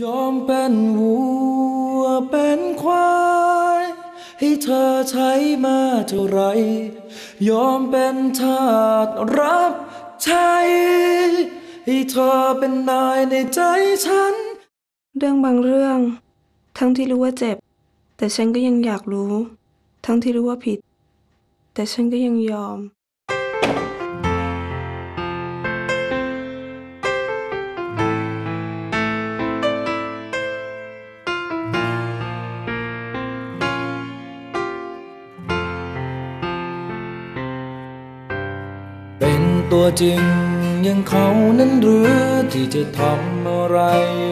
ยอมเป็นวัวเป็นควาย ให้เธอใช้มาเท่าไร ยอมเป็นทาสรับใช้ให้เธอเป็นนายในใจฉัน เรื่องบางเรื่อง ทั้งที่รู้ว่าเจ็บ แต่ฉันก็ยังอยากรู้ ทั้งที่รู้ว่าผิด แต่ฉันก็ยังยอม ตัวจริงอยังเขานั้นหรือที่จะทำอะไร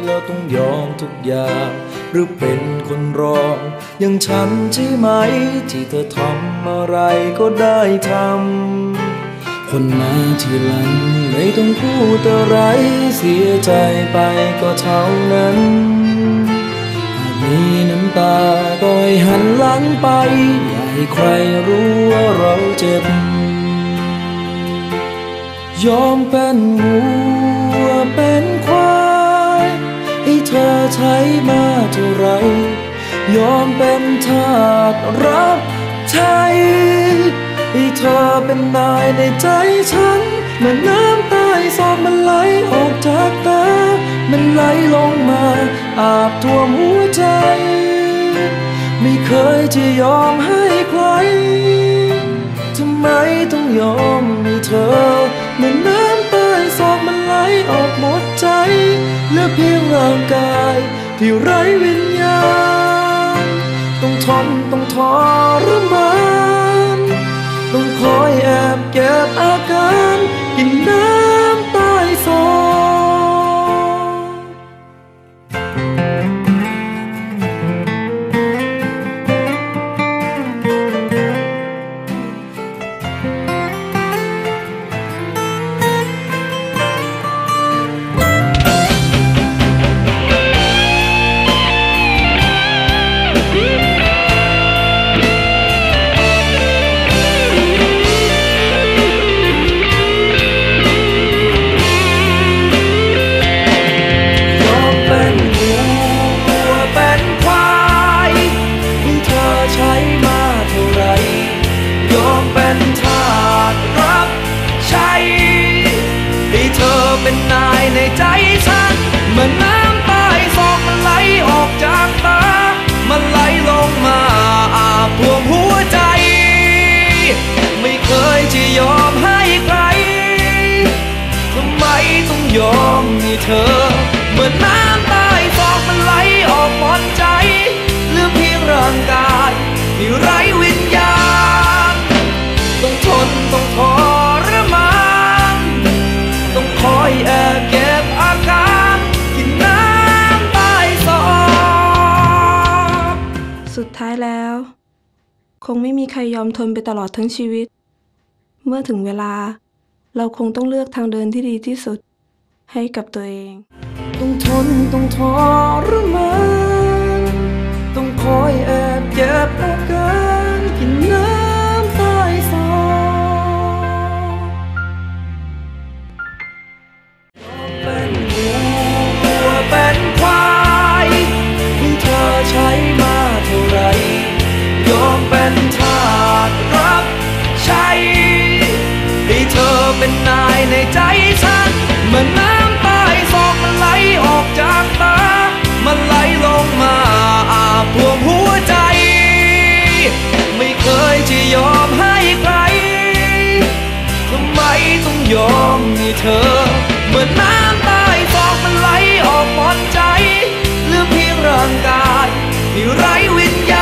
แล้วต้องยอมทุกอย่าง หรือเป็นคนรองอยังฉันใช่ไหม ที่เธอทำอะไรก็ได้ทำคนมาทีหลังไม่ต้องพูดอะไรเสียใจไปก็เท่านั้นมีน้ำตาก็ให้หันหลังไป อย่าให้ใครรู้ว่าเราเจ็บ ยอมเป็นวัวเป็นควายให้เธอใช้มาเท่าไร ยอมเป็นทาสรับใช้ให้เธอเป็นนายในใจฉันเมื่อน้ำตาสอบมันไหลออกจากตา มันไหลลงมา อาบท่วมหัวใจ ไม่เคยจะยอมให้ใครทำไมต้องยอมให้เธอ เมื่อน้ำตาสอกมันไหลออกหมดใจเหลือเพียงร่างกายที่ไร้วิญญาณต้องทนต้องทรมานต้องคอยแอบเก็บอาการกินน้ำ เธอเป็นนายในใจฉัน เหมือนน้ำตายซอกมันไหลออกจากตา มันไหลลงมาอาบท่วมหัวใจ ไม่เคยจะยอมให้ใคร ทำไมต้องยอมให้เธอ เหมือน้ สุดท้ายแล้ว คงไม่มีใครยอมทนไปตลอดทั้งชีวิต เมื่อถึงเวลา เราคงต้องเลือกทางเดินที่ดีที่สุด ให้กับตัวเอง ต้องทนต้องทรมานต้องคอยแอบเก็บอาก ในใจฉันเหมือนน้ำตายซอกมันไหลออกจากตา มันไหลลงมาอาบท่วมหัวใจ ไม่เคยจะยอมให้ใครทำไมต้องยอมให้เธอ เหมือนน้ำตายซอกมันไหลออกหมดใจเหลือเพียงร่างกายที่ไร้วิญญาณ